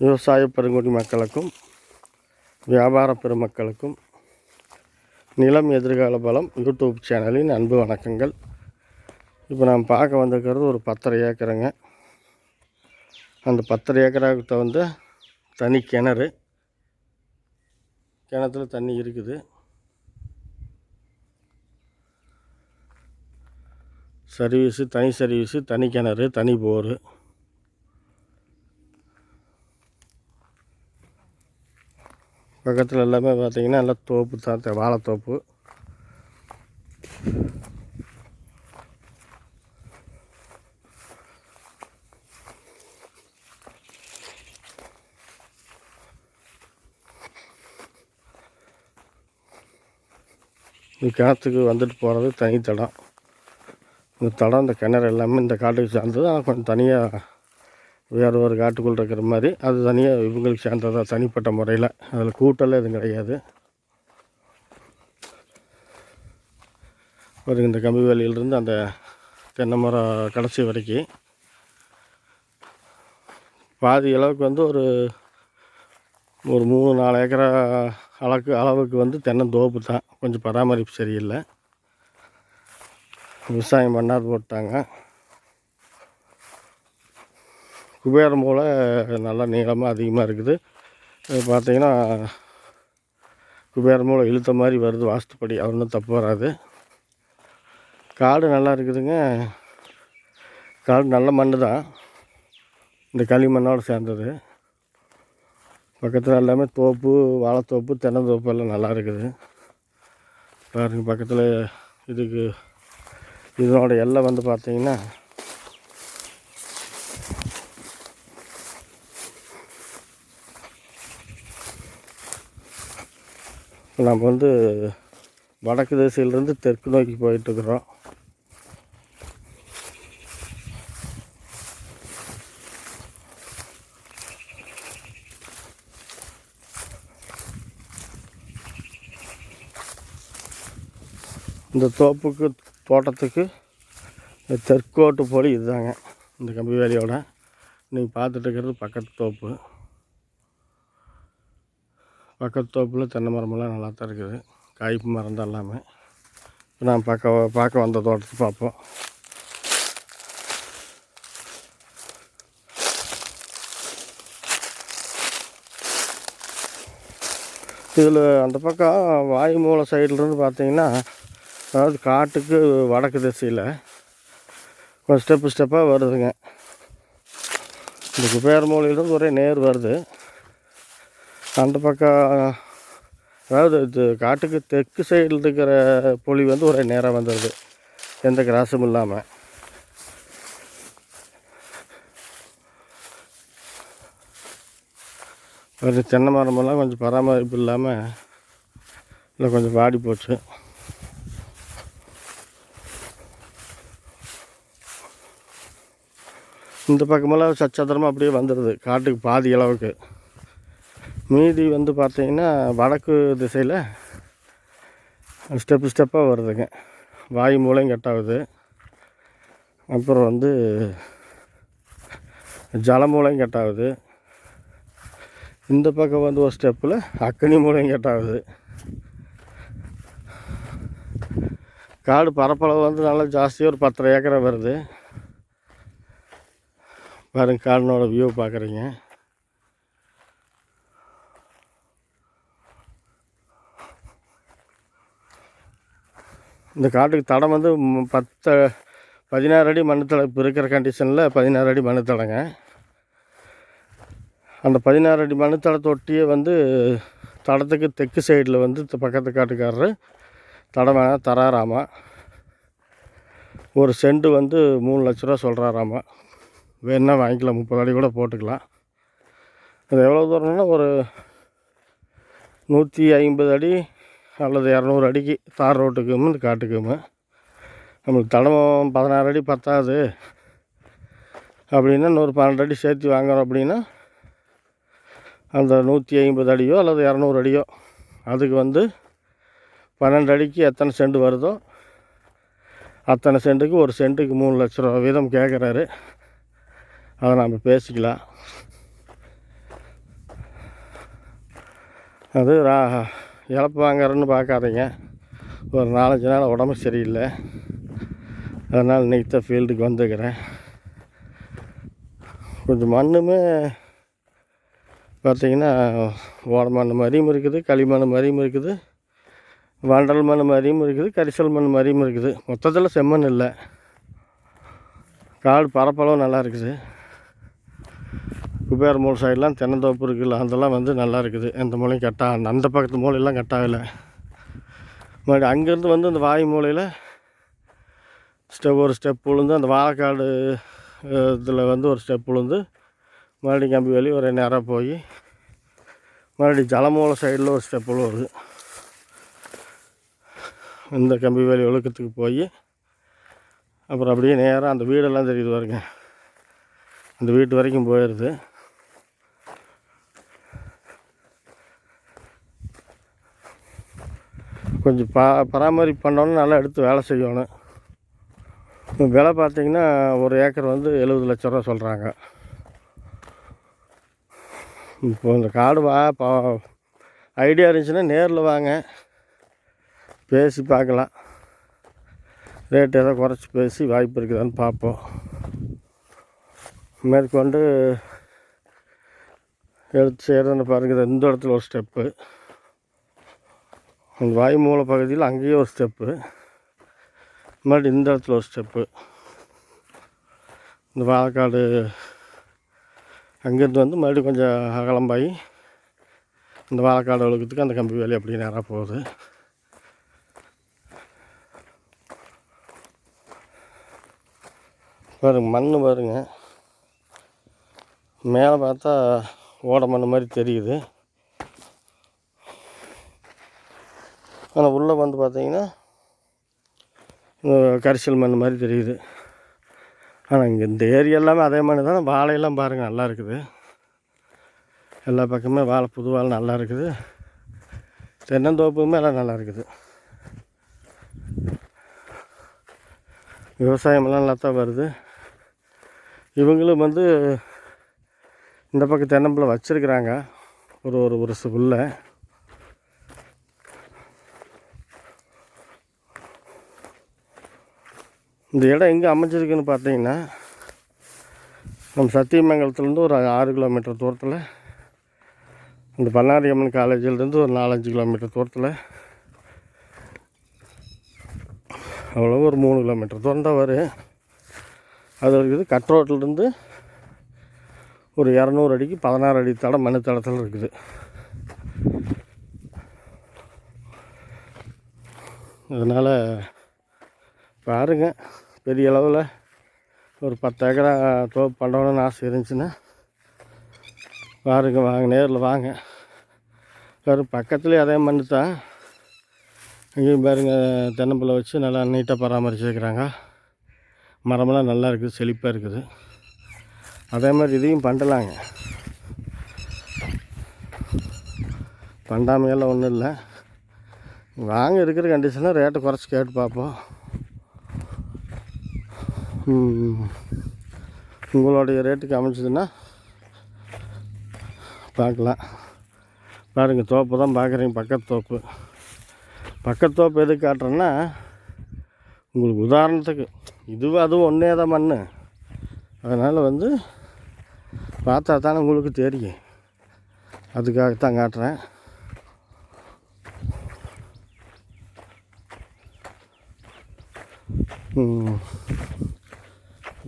விவசாய பெருங்குடி மக்களுக்கும் வியாபார பெருமக்களுக்கும் நிலம் எதிர்கால பலம் யூடியூப் சேனலின் அன்பு வணக்கங்கள். இப்போ நாம் பார்க்க வந்திருக்கிறது ஒரு பத்தரை ஏக்கருங்க. அந்த பத்தரை ஏக்கராக்கிட்ட வந்து தனி கிணறு. கிணத்துல தண்ணி இருக்குது. சர்வீஸு தனி சர்வீஸு தனி கிணறு தனி போரு. பக்கத்தில் எல்லாமே பார்த்தீங்கன்னா நல்லா தோப்பு தான் வாழைத்தோப்பு. இந்த கிணத்துக்கு வந்துட்டு போகிறது தனி தடம். இந்த தடம் இந்த கிணறு எல்லாமே இந்த காட்டுக்கு சார்ந்தது. ஆனால் கொஞ்சம் தனியாக வேறு ஒரு காட்டுக்குள்ளே இருக்கிற மாதிரி. அது தனியாக இவங்களுக்கு சேர்ந்ததாக தனிப்பட்ட முறையில். அதில் கூட்டெல்லாம் எதுவும் கிடையாது. ஒரு இந்த கம்பி வேலையிலிருந்து அந்த தென்னை மரம் கடைசி வரைக்கும். பாதி அளவுக்கு வந்து ஒரு ஒரு மூணு நாலு ஏக்கரா அளவுக்கு அளவுக்கு வந்து தென்னந்தோப்பு தான். கொஞ்சம் பராமரிப்பு சரியில்லை. விவசாயம் பண்ணார் போட்டாங்க. குபேரம் மூலை நல்லா நீளமாக அதிகமாக இருக்குது. பார்த்தீங்கன்னா குபேரம் மூலை இழுத்த மாதிரி வருது வாஸ்துப்படி. அது ஒன்றும் தப்பு வராது. காடு நல்லா இருக்குதுங்க. காடு நல்ல மண் தான் இந்த களிமண்ணோடு சேர்ந்தது. பக்கத்தில் எல்லாமே தோப்பு வாழைத்தோப்பு தென்னந்தோப்பு எல்லாம் நல்லா இருக்குது. பாருங்கள் பக்கத்தில் இதுக்கு இதனோட எல்லை வந்து பார்த்திங்கன்னா நம்ம வந்து வடக்கு திசையிலேருந்து தெற்கு நோக்கி போயிட்டுருக்குறோம். இந்த தோப்புக்கு தோட்டத்துக்கு இந்த தெற்கோட்டு போலி இதுதாங்க. இந்த கம்பி வேலியோட. நீங்கள் பார்த்துட்டு இருக்கிறது பக்கத்து தோப்பு. பக்கத்து தோப்பில் தென்னை மரமெல்லாம் நல்லா தான் இருக்குது. காய்ப்பு மரம் தான் எல்லாமே. இப்போ நான் பார்க்க பார்க்க வந்த தோட்டத்தை பார்ப்போம். இதில் அந்த பக்கம் வாயுமூல சைட்லேருந்து பார்த்தீங்கன்னா அதாவது காட்டுக்கு வடக்கு திசையில் கொஞ்சம் ஸ்டெப்பு ஸ்டெப்பாக வருதுங்க. இந்த குபேர மூலையிலேருந்து ஒரே நேர் வருது. அந்த பக்கம் அதாவது இது காட்டுக்கு தெற்கு சைடில் இருக்கிற புலி வந்து ஒரே நேராக வந்துடுது எந்த கிராஸும் இல்லாமல் அது தென்னை மரமெல்லாம் கொஞ்சம் பராமரிப்பு இல்லாமல் இல்லை கொஞ்சம் வாடி போச்சு. இந்த பக்கமெல்லாம் சச்சத்திரமாக அப்படியே வந்துடுது காட்டுக்கு பாதி அளவுக்கு. மீதி வந்து பார்த்தீங்கன்னா வடக்கு திசையில் ஸ்டெப்பு ஸ்டெப்பாக வருதுங்க. வாயு மூலையும் கட்டாகுது அப்புறம் வந்து ஜல மூலையும் கட்டாகுது இந்த பக்கம் வந்து ஒரு ஸ்டெப்பில் அக்கனி மூலையும் கட்டாகுது காடு பரப்பளவு வந்து நல்லா ஜாஸ்தியாக ஒரு பத்தரை ஏக்கரை வருது. பாருங்க காடினோட வியூ பார்க்குறீங்க இந்த காட்டுக்கு தடம் வந்து பத்து பதினாறு அடி மண்ணுத்தலை இப்போ இருக்கிற கண்டிஷனில் பதினாறு அடி மண்ணுத்தலைங்க அந்த பதினாறு அடி மண்ணுத்தலை தொட்டியே வந்து தடத்துக்கு தெற்கு சைடில் வந்து பக்கத்து காட்டுக்காரரு தடம் வேணால் தராராமா. ஒரு செண்டு வந்து மூணு லட்ச ரூபா சொல்கிறாராமா வேணா வாங்கிக்கலாம் முப்பது அடி கூட போட்டுக்கலாம். அது எவ்வளோ தூரம்னா ஒரு நூற்றி ஐம்பது அடி அல்லது இரநூறு அடிக்கு தார் ரோட்டுக்கும் இந்த காட்டுக்கும். நம்மளுக்கு தடமும் பதினாறு அடி பத்தாது. அப்படின்னா இன்னொரு பன்னெண்டு அடி சேர்த்து வாங்குறோம் அப்படின்னா அந்த நூற்றி ஐம்பது அடியோ அல்லது இரநூறு அடியோ அதுக்கு வந்து பன்னெண்டு அடிக்கு எத்தனை செண்டு வருதோ அத்தனை சென்ட்டுக்கு ஒரு சென்ட்டுக்கு மூணு லட்ச ரூபா வீதம் கேட்குறாரு அதை நம்ம பேசிக்கலாம். அது ரா இழப்பு வாங்குறேன்னு பார்க்காதீங்க. ஒரு நாலஞ்சு நாள் உடம்பு சரியில்லை. அதனால் இன்னைக்கு தான் ஃபீல்டுக்கு வந்துக்கிறேன் கொஞ்சம் மண்ணுமே பார்த்தீங்கன்னா ஓட மண் மாதிரியும் இருக்குது களிமண் மாதிரியும் இருக்குது வண்டல் மண் மாதிரியும் இருக்குது கரிசல் மண் மாதிரியும் இருக்குது. மொத்தத்தில் செம்மண் இல்லை. காடு பரப்பளவு நல்லா இருக்குது. குபேர மூலை சைடெலாம் தென்னந்தோப்பு இருக்குல்ல அதெல்லாம் வந்து நல்லா இருக்குது. எந்த மூலையும் கட்டாக அந்த பக்கத்து மூலையெல்லாம் கட்டாகலை. மறுபடியும் அங்கேருந்து வந்து அந்த வாய் மூலையில் ஸ்டெப் ஒரு ஸ்டெப் விழுந்து அந்த வாழைக்காடு இதில் வந்து ஒரு ஸ்டெப் விழுந்து மறுபடியும் கம்பி வேலி ஒரு நேரம் போய் மறுபடியும் ஜலமூலை சைடில் ஒரு ஸ்டெப் வருது இந்த கம்பி வேலி ஒழுக்கத்துக்கு போய் அப்புறம் அப்படியே நேராக அந்த வீடெல்லாம் தெரியுது பாருங்க. அந்த வீட்டு வரைக்கும் போயிடுது கொஞ்சம் பா பராமரிப்பு பண்ணோன்னு நல்லா எடுத்து வேலை செய்யணும். விலை பார்த்தீங்கன்னா ஒரு ஏக்கர் வந்து எழுபது லட்ச ரூபா சொல்கிறாங்க இப்போ இந்த காடு வா பா ஐடியா இருந்துச்சுன்னா நேரில் வாங்க. பேசி பார்க்கலாம். ரேட் ஏதோ குறைச்சி பேசி வாய்ப்பு இருக்குதான்னு பார்ப்போம். மேற்கொண்டு எடுத்து செய்கிறதுன்னு பாருங்கள் இந்த இடத்துல ஒரு ஸ்டெப்பு. அந்த வாய் மூல பகுதியில் அங்கேயே ஒரு ஸ்டெப்பு மறுபடி இந்த இடத்துல ஒரு ஸ்டெப்பு இந்த வாழைக்காடு அங்கேருந்து வந்து மறுபடியும் கொஞ்சம் அகலம்பாகி இந்த வாழைக்காடு ஒழுக்கத்துக்கு அந்த கம்பி வேலி அப்படி நேராக போகுது. பாருங்க மண் பாருங்க. மேலே பார்த்தா ஓட மண் மாதிரி தெரியுது. ஆனால் உள்ளே வந்து பார்த்தீங்கன்னா கரிசல் மண் மாதிரி தெரியுது. ஆனால் இங்கே இந்த ஏரியா எல்லாமே அதே மாதிரி தான். வாழையெல்லாம் பாருங்கள் நல்லா இருக்குது. எல்லா பக்கமே வாழை புது வாழை நல்லா இருக்குது. தென்னந்தோப்புமே எல்லாம் நல்லா இருக்குது. விவசாயமெல்லாம் நல்லா தான் வருது. இவங்களும் வந்து இந்த பக்கம் தென்னம்பிள்ளை வச்சுருக்குறாங்க. ஒரு ஒரு வருஷத்துக்குள்ளே இந்த இடம் எங்கே அமைஞ்சிருக்குன்னு பார்த்தீங்கன்னா நம்ம சத்தியமங்கலத்துலேருந்து ஒரு ஆறு கிலோமீட்டர் தூரத்தில் இந்த பண்ணாரி அம்மன் காலேஜிலேருந்து ஒரு நாலஞ்சு கிலோமீட்டர் தூரத்தில் அவ்வளோ ஒரு மூணு கிலோமீட்டர் தூரம் தான் வரும். அது இருக்குது கட் ரோட்டிலேருந்து ஒரு இரநூறு அடிக்கு பதினாறு அடி தடம் மண் தடத்தில் இருக்குது. அதனால் பாருங்கள் பெரிய அளவில் ஒரு பத்து ஏக்கரா தோப்பு பண்ணணும்னு ஆசை இருந்துச்சுன்னா பாருங்க வாங்க நேரில் வாங்க. வேறு பக்கத்துலேயே அதே மண் தான் இங்கேயும் பாருங்கள் தென்னம்பிள்ளை வச்சு நல்லா நீட்டாக பராமரிச்சுருக்கிறாங்க. மரமெல்லாம் நல்லா இருக்குது செழிப்பாக இருக்குது. அதே மாதிரி இதையும் பண்ணலாங்க. பண்ணாமையெல்லாம் ஒன்றும் இல்லை. வாங்க இருக்கிற கண்டிஷனில் ரேட்டை குறைச்சி கேட்டு பார்ப்போம். உங்களுடைய ரேட்டுக்கு அமைச்சதுன்னா பார்க்கலாம். பாருங்கள் தோப்பு தான் பார்க்குறீங்க பக்கத்து தோப்பு. பக்கத்து தோப்பு எதுக்கு காட்டுறேன்னா உங்களுக்கு உதாரணத்துக்கு இதுவும் அதுவும் ஒன்றே தான் மண் அதனால் வந்து பார்த்தா தானே உங்களுக்கு தெரியும். அதுக்காகத்தான் காட்டுறேன்.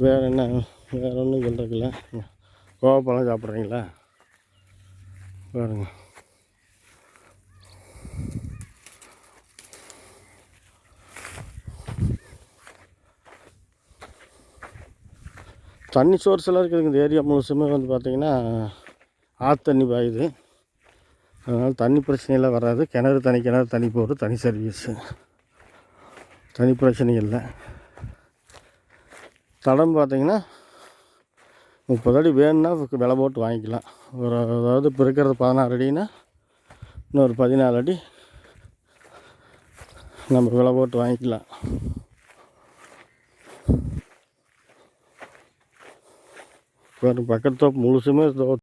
வேறு என்ன? வேறு ஒன்றும் சொல்கிறதுல கோவப்பழம் சாப்பிட்றீங்களா? பாருங்க. தண்ணி சோர்ஸ் எல்லாம் இருக்குதுங்க இந்த ஏரியா முழுசுமே வந்து பார்த்திங்கன்னா ஆற்று தண்ணி பாயுது. அதனால் தண்ணி பிரச்சனையெல்லாம் வராது. கிணறு தனி கிணறு தனி போகிறது தனி சர்வீஸு தனி பிரச்சனை இல்லை. தடம் பார்த்திங்கன்னா முப்பது அடி வேணும்னா விலை போட்டு வாங்கிக்கலாம். ஒரு அதாவது இப்போ இருக்கிறது பதினாறு அடின்னா இன்னொரு பதினாலு அடி நம்ம விலை போட்டு வாங்கிக்கலாம். பக்கத்து முழுசுமே